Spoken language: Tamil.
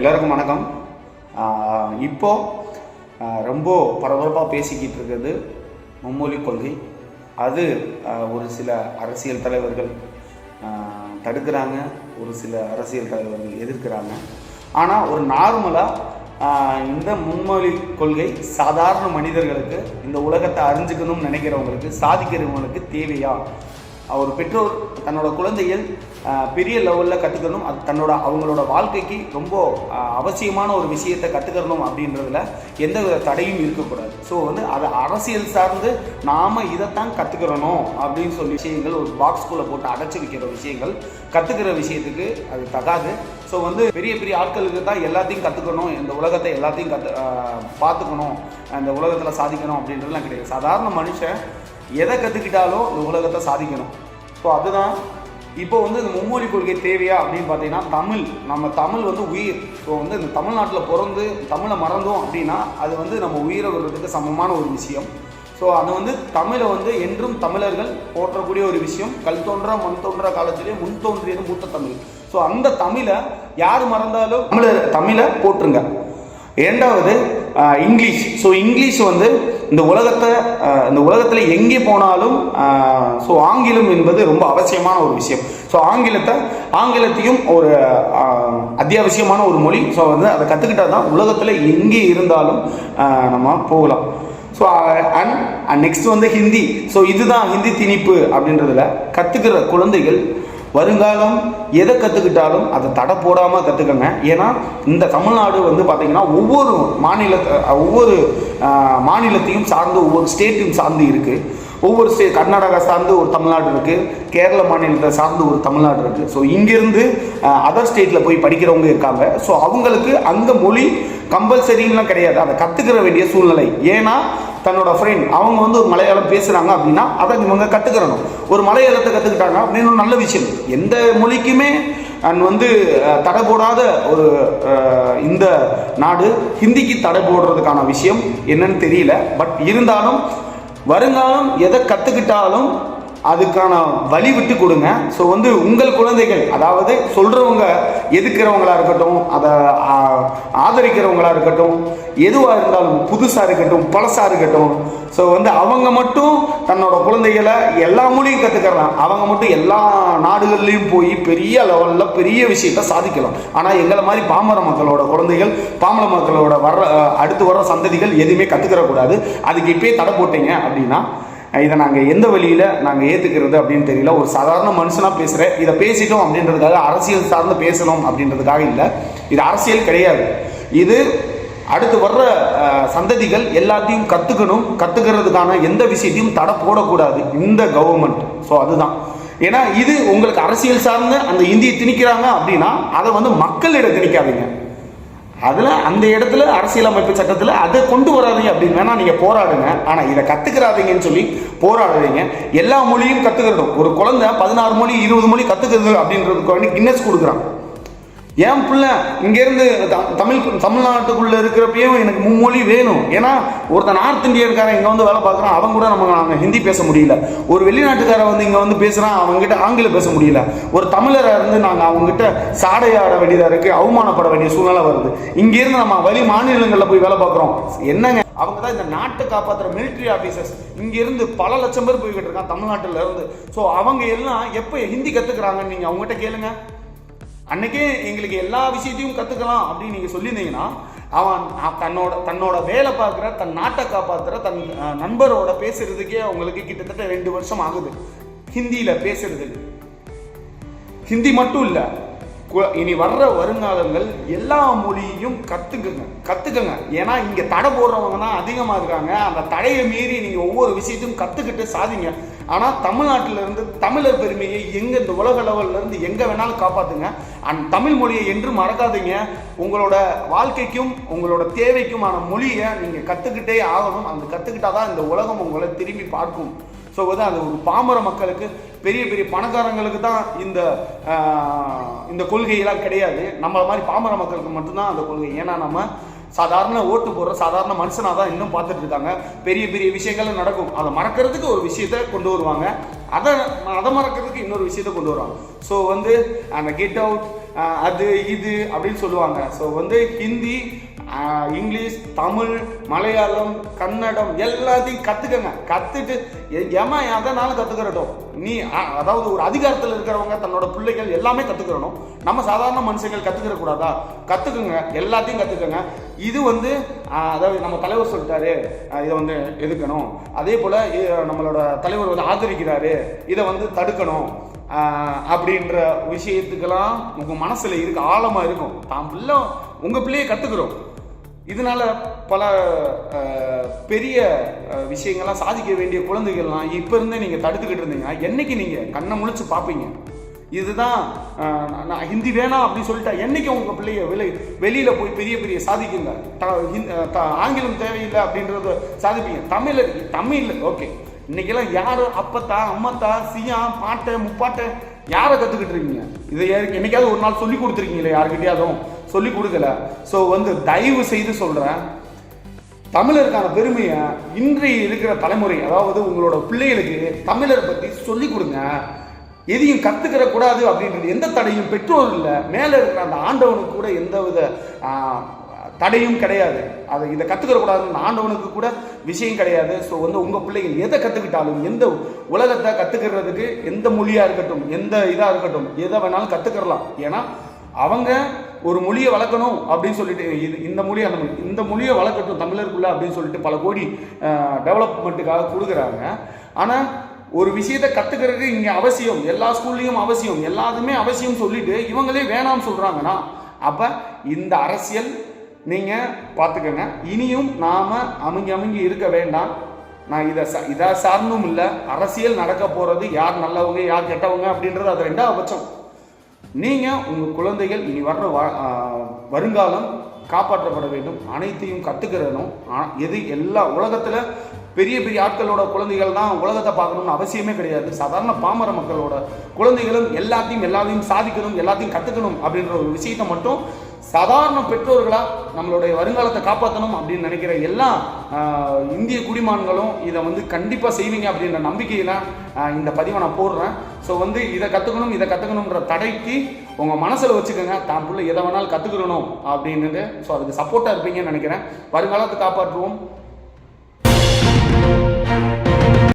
எல்லாருக்கும் வணக்கம். இப்போது ரொம்ப பரபரப்பாக பேசிக்கிட்டு இருக்கிறது மும்மொழி கொள்கை. அது ஒரு சில அரசியல் தலைவர்கள் தடுக்கிறாங்க ஒரு சில அரசியல் தலைவர்கள் எதிர்க்கிறாங்க. ஆனால் ஒரு நார்மலாக இந்த மும்மொழி கொள்கை சாதாரண மனிதர்களுக்கு இந்த உலகத்தை அறிஞ்சுக்கணும்னு நினைக்கிறவங்களுக்கு சாதிக்கிறவங்களுக்கு தேவையா? ஒரு பெற்றோர் தன்னோட குழந்தைகள் பெரிய லெவலில் கற்றுக்கணும் அது தன்னோட அவங்களோட வாழ்க்கைக்கு ரொம்ப அவசியமான ஒரு விஷயத்தை கற்றுக்கணும் அப்படின்றதுல எந்த வித தடையும் இருக்கக்கூடாது. ஸோ வந்து அது அரசியல் சார்ந்து நாம் இதைத்தான் கற்றுக்கிறணும் அப்படின்னு சொல்லி விஷயங்கள் ஒரு பாக்ஸ்குள்ளே போட்டு அடைச்சி வைக்கிற விஷயங்கள் கற்றுக்கிற விஷயத்துக்கு அது தகாது. ஸோ வந்து பெரிய பெரிய ஆட்களுக்கு தான் எல்லாத்தையும் கற்றுக்கணும் இந்த உலகத்தை எல்லாத்தையும் கற்று பார்த்துக்கணும் இந்த உலகத்தில் சாதிக்கணும் அப்படின்றதுலாம் கிடையாது. சாதாரண மனுஷன் எதை கற்றுக்கிட்டாலும் இந்த உலகத்தை சாதிக்கணும். ஸோ அதுதான் இப்போ வந்து இந்த மும்மொழி கொள்கை தேவையா அப்படின்னு பார்த்தீங்கன்னா தமிழ். நம்ம தமிழ் வந்து உயிர். ஸோ வந்து இந்த தமிழ்நாட்டில் பிறந்து தமிழை மறந்தோம் அப்படின்னா அது வந்து நம்ம உயிரை விடுறதுக்கு சமமான ஒரு விஷயம். ஸோ அது வந்து தமிழை வந்து என்றும் தமிழர்கள் போற்றக்கூடிய ஒரு விஷயம். கல் தோன்றா மண் தோன்றா காலத்திலே முன் தோன்றியது மூத்த தமிழ். ஸோ அந்த தமிழை யார் மறந்தாலும் தமிழர் தமிழை போற்றுங்க. இரண்டாவது இங்கிலீஷ். ஸோ இங்கிலீஷ் வந்து இந்த உலகத்தை இந்த உலகத்தில் எங்கே போனாலும் ஸோ ஆங்கிலம் என்பது ரொம்ப அவசியமான ஒரு விஷயம். ஸோ ஆங்கிலத்தை ஆங்கிலத்தையும் ஒரு அத்தியாவசியமான ஒரு மொழி. ஸோ வந்து அதை கற்றுக்கிட்டா தான் உலகத்தில் எங்கே இருந்தாலும் நம்ம போகலாம். ஸோ அண்ட் நெக்ஸ்ட் வந்து ஹிந்தி. ஸோ இதுதான் ஹிந்தி திணிப்பு அப்படின்றதுல கற்றுக்கிற குழந்தைகள் வருங்காலம் எதை கற்றுக்கிட்டாலும் அதை தடை போடாமல் கற்றுக்கங்க ஏன்னா இந்த தமிழ்நாடு வந்து பார்த்திங்கன்னா ஒவ்வொரு மாநிலத்தை ஒவ்வொரு மாநிலத்தையும் சார்ந்து ஒவ்வொரு ஸ்டேட்டையும் சார்ந்து இருக்குது ஒவ்வொரு ஸ்டே கர்நாடகா சார்ந்து ஒரு தமிழ்நாடு இருக்குது கேரள மாநிலத்தை சார்ந்து ஒரு தமிழ்நாடு இருக்குது ஸோ இங்கேருந்து அதர் ஸ்டேட்டில் போய் படிக்கிறவங்க இருக்காங்க. ஸோ அவங்களுக்கு அந்த மொழி கம்பல்சரின்லாம் கிடையாது. அதை கற்றுக்கிற வேண்டிய சூழ்நிலை. ஏன்னா தன்னோட ஃப்ரெண்ட் அவங்க வந்து ஒரு மலையாளம் பேசுகிறாங்க அப்படின்னா அதை இவங்க கற்றுக்கிறணும் ஒரு மலையாளத்தை கற்றுக்கிட்டாங்க அப்படின்னு நல்ல விஷயம். எந்த மொழிக்குமே அண்ட் வந்து தடை போடாத ஒரு இந்த நாடு ஹிந்திக்கு தடை போடுறதுக்கான விஷயம் என்னன்னு தெரியல. பட் இருந்தாலும் வருங்காலம் எதை கற்றுக்கிட்டாலும் அதுக்கான வழி விட்டு கொடுங்க. ஸோ வந்து உங்கள் குழந்தைகள் அதாவது சொல்கிறவங்க எதுக்கிறவங்களா இருக்கட்டும் அதை ஆதரிக்கிறவங்களாக ஆதரிக்கிறவங்களா இருக்கட்டும் எதுவாக இருந்தாலும் புதுசாக இருக்கட்டும் பழசாக இருக்கட்டும் ஸோ வந்து அவங்க மட்டும் தன்னோட குழந்தைகளை எல்லா மொழியும் கற்றுக்கலாம் அவங்க மட்டும் எல்லா நாடுகள்லேயும் போய் பெரிய லெவலில் பெரிய விஷயத்த சாதிக்கலாம். ஆனால் எங்களை மாதிரி பாமர மக்களோட குழந்தைகள் பாமர மக்களோட வர்ற அடுத்து வர்ற சந்ததிகள் எதுவுமே கற்றுக்கிறக்கூடாது அதுக்கு இப்பயே தடை போட்டீங்க அப்படின்னா இதை நாங்கள் எந்த வழியில் நாங்கள் ஏற்றுக்கிறது அப்படின்னு தெரியல. ஒரு சாதாரண மனுஷனாக பேசுகிறேன் இதை பேசிட்டோம் அப்படின்றதுக்காக அரசியல் சார்ந்து பேசணும் அப்படின்றதுக்காக இல்லை. இது அரசியல் கிடையாது. இது அடுத்து வர்ற சந்ததிகள் எல்லாத்தையும் கற்றுக்கணும் கற்றுக்கிறதுக்கான எந்த விஷயத்தையும் தடை போடக்கூடாது. இந்த கவர்மெண்ட் ஸோ அதுதான். ஏன்னா இது உங்களுக்கு அரசியல் சார்ந்து அந்த இந்தியை திணிக்கிறாங்க அப்படின்னா அதை வந்து மக்களிடம் திணிக்காதீங்க. அதில் அந்த இடத்துல அரசியலமைப்பு சட்டத்தில் அதை கொண்டு வராதீங்க அப்படின்னு வேணால் நீங்கள் போராடுங்க. ஆனால் இதை கற்றுக்கிறாதீங்கன்னு சொல்லி போராடுறீங்க. எல்லா மொழியும் கற்றுக்கிறதும் ஒரு குழந்தை பதினாறு மொழி இருபது மொழி கற்றுக்கிறது அப்படின்றதுக்கு வேண்டி கின்னஸ் கொடுக்குறான். என் பிள்ளை இங்கேருந்து த- தமிழ் தமிழ்நாட்டுக்குள்ளே இருக்கிறப்பையும் எனக்கு மும்மொழி வேணும். ஏன்னா ஒருத்தன் நார்த் இந்தியன்காரன் இங்கே வந்து வேலை பார்க்குறான் அவங்க கூட நம்ம நாங்கள் ஹிந்தி பேச முடியல. ஒரு வெளிநாட்டுக்காரன் வந்து இங்கே வந்து பேசுகிறான் அவங்ககிட்ட ஆங்கிலம் பேச முடியல. ஒரு தமிழராக இருந்து நாங்கள் அவங்ககிட்ட சாடையாட வேண்டியதாக இருக்குது அவமானப்பட வேண்டிய சூழ்நிலை வருது. இங்கேருந்து நம்ம வெளி மாநிலங்களில் போய் வேலை பார்க்குறோம். என்னங்க? அவங்க தான் இந்த நாட்டை காப்பாற்றுற மிலிட்ரி ஆஃபீஸர்ஸ் இங்கேருந்து பல லட்சம் பேர் போய்கிட்டு இருக்கான் தமிழ்நாட்டில் இருந்து. ஸோ அவங்க எல்லாம் எப்போ ஹிந்தி கற்றுக்குறாங்கன்னு நீங்கள் அவங்ககிட்ட கேளுங்க. அன்னைக்கே எங்களுக்கு எல்லா விஷயத்தையும் கற்றுக்கலாம் அப்படின்னு நீங்கள் சொல்லியிருந்தீங்கன்னா அவன் தன்னோட தன்னோட வேலை பார்க்குற தன் நாட்டை காப்பாற்றுற தன் நண்பரோட பேசுறதுக்கே அவங்களுக்கு கிட்டத்தட்ட ரெண்டு வருஷம் ஆகுது. ஹிந்தியில் பேசுறதுக்கு ஹிந்தி மட்டும் இல்லை இனி வர்ற வருங்காலங்கள் எல்லா மொழியும் கற்றுக்குங்க கற்றுக்குங்க ஏன்னா இங்கே தடை போடுறவங்க தான் அதிகமாக இருக்காங்க. அந்த தடையை மீறி நீங்கள் ஒவ்வொரு விஷயத்தையும் கற்றுக்கிட்டு சாதிங்க. ஆனால் தமிழ்நாட்டில இருந்து தமிழர் பெருமையை எங்கே இந்த உலக லெவல்ல இருந்து எங்கே வேணாலும் காப்பாற்றுங்க அண்ட் தமிழ் மொழியை என்றும் மறக்காதீங்க. உங்களோட வாழ்க்கைக்கும் உங்களோட தேவைக்குமான மொழியை நீங்கள் கற்றுக்கிட்டே ஆகணும். அந்த கற்றுக்கிட்டா தான் இந்த உலகம் உங்களை திரும்பி பார்க்கும். ஸோ வந்து அது ஒரு பாமர மக்களுக்கு பெரிய பெரிய பணக்காரங்களுக்கு தான் இந்த இந்த கொள்கையெல்லாம் கிடையாது. நம்மளை மாதிரி பாமர மக்களுக்கு மட்டும்தான் அந்த கொள்கை. ஏன்னா நம்ம சாதாரண ஓட்டு போடுற சாதாரண மனுஷனாக தான் இன்னும் பார்த்துட்டு இருக்காங்க. பெரிய பெரிய விஷயங்கள் நடக்கும். அதை மறக்கிறதுக்கு ஒரு விஷயத்த கொண்டு வருவாங்க. அதை அதை மறக்கிறதுக்கு இன்னொரு விஷயத்த கொண்டு வருவாங்க. ஸோ வந்து அந்த கெட் அவுட் அது இது அப்படின்னு சொல்லுவாங்க. ஸோ வந்து ஹிந்தி இங்கிலீஷ் தமிழ் மலையாளம் கன்னடம் எல்லாத்தையும் கற்றுக்கங்க கற்றுட்டு ஏமா எதனாலும் கற்றுக்கிறட்டும் நீ அதாவது ஒரு அதிகாரத்தில் இருக்கிறவங்க தன்னோட பிள்ளைகள் எல்லாமே கற்றுக்கிறணும் நம்ம சாதாரண மனுஷங்கள் கற்றுக்கிற கூடாதா? கற்றுக்குங்க எல்லாத்தையும் கற்றுக்கங்க இது வந்து அதாவது நம்ம தலைவர் சொல்லிட்டாரு. இதை வந்து எதுக்கணும்? அதே போல் நம்மளோட தலைவர் வந்து ஆதரிக்கிறாரு. இதை வந்து தடுக்கணும். அப்படின்ற விஷயத்துக்கெல்லாம் உங்கள் மனசில் இருக்க ஆழமாக இருக்கும். தான் பிள்ளை உங்கள் பிள்ளையை கற்றுக்குறோம் இதனால பல பெரிய விஷயங்கள்லாம் சாதிக்க வேண்டிய குழந்தைகள்லாம் இப்போ இருந்தே நீங்கள் தடுத்துக்கிட்டு இருந்தீங்கன்னா என்னைக்கு நீங்கள் கண்ணை முழிச்சு பார்ப்பீங்க இதுதான் நான் ஹிந்தி வேணாம் அப்படின்னு சொல்லிட்டா என்னைக்கு உங்கள் பிள்ளைய வெளி வெளியில் போய் பெரிய பெரிய சாதிக்குங்க? த- த- ஆங்கிலம் தேவையில்லை அப்படின்றத சாதிப்பீங்க. தமிழ் தமிழ் ஓகே. இன்னைக்கெல்லாம் யார் அப்பத்தா அம்மத்தா சியா பாட்டை முப்பாட்டை யாரை கற்றுக்கிட்டு இருக்கீங்க? இதை யாருக்கு- என்னைக்காவது ஒரு நாள் சொல்லி கொடுத்துருக்கீங்களே யாருக்கிட்டையாதும் சொல்லி கொடுக்கல. ஸோ வந்து தயவு செய்து சொல்கிறேன் தமிழருக்கான பெருமையை இன்றைய இருக்கிற தலைமுறை அதாவது உங்களோட பிள்ளைகளுக்கு தமிழரை பற்றி சொல்லி கொடுங்க. எதையும் கற்றுக்கிற கூடாது அப்படின்றது எந்த தடையும் பெற்றோர் இல்லை. மேலே இருக்கிற அந்த ஆண்டவனுக்கு கூட எந்த வித தடையும் கிடையாது. அதை இதை கற்றுக்கிற கூடாதுன்னு ஆண்டவனுக்கு கூட விஷயம் கிடையாது. ஸோ வந்து உங்கள் பிள்ளைகள் எதை கற்றுக்கிட்டாலும் எந்த உலகத்தை கற்றுக்கிறதுக்கு எந்த மொழியாக இருக்கட்டும் எந்த இதாக இருக்கட்டும் எதை வேணாலும் கற்றுக்கிறலாம் ஏன்னா அவங்க ஒரு மொழியை வளர்க்கணும் அப்படின்னு சொல்லிட்டு இது இந்த மொழி அந்த மொழி இந்த மொழியை வளர்க்கட்டும் தமிழருக்குள்ள அப்படின்னு சொல்லிட்டு பல கோடி டெவலப்மெண்ட்டுக்காக கொடுக்குறாங்க. ஆனால் ஒரு விஷயத்தை கற்றுக்கிறதுக்கு இங்கே அவசியம் எல்லா ஸ்கூல்லையும் அவசியம் எல்லாத்துமே அவசியம் சொல்லிட்டு இவங்களே வேணாம்னு சொல்கிறாங்கன்னா அப்போ இந்த அரசியல் நீங்கள் பார்த்துக்கங்க இனியும் நாம் அமைங்கி அமைங்கி இருக்க வேண்டாம். நான் இதை ச இதை சார்ந்தும் இல்லை. அரசியல் நடக்க போகிறது யார் நல்லவங்க யார் கெட்டவங்க அப்படின்றது அது ரெண்டாவது பட்சம். நீங்கள் உங்கள் குழந்தைகள் இனி வர்ற வ- வருங்காலம் காப்பாற்றப்பட வேண்டும். அனைத்தையும் கற்றுக்கிறனும் எது எல்லா உலகத்தில் பெரிய பெரிய ஆட்களோட குழந்தைகள் தான் உலகத்தை பார்க்கணும்னு அவசியமே கிடையாது. சாதாரண பாமர மக்களோட குழந்தைகளும் எல்லாத்தையும் எல்லாத்தையும் சாதிக்கணும் எல்லாத்தையும் கற்றுக்கணும் அப்படின்ற ஒரு விஷயத்தை மட்டும் சாதாரண பெற்றோர்களாக நம்மளுடைய வருங்காலத்தை காப்பாற்றணும் அப்படின்னு நினைக்கிற எல்லா இந்திய குடிமான்களும் இதை வந்து கண்டிப்பாக செய்வீங்க அப்படின்ற நம்பிக்கையில் இந்த பதிவை நான் போடுறேன். ஸோ வந்து இதை கற்றுக்கணும் இதை கற்றுக்கணுன்ற தடைக்கு உங்கள் மனசில் வச்சுக்கோங்க. தான் பிள்ளை எதை வேணாலும் கற்றுக்கணும் அப்படின்னுட்டு ஸோ அதுக்கு சப்போர்ட்டாக இருப்பீங்கன்னு நினைக்கிறேன். வருங்காலத்தை காப்பாற்றுவோம்.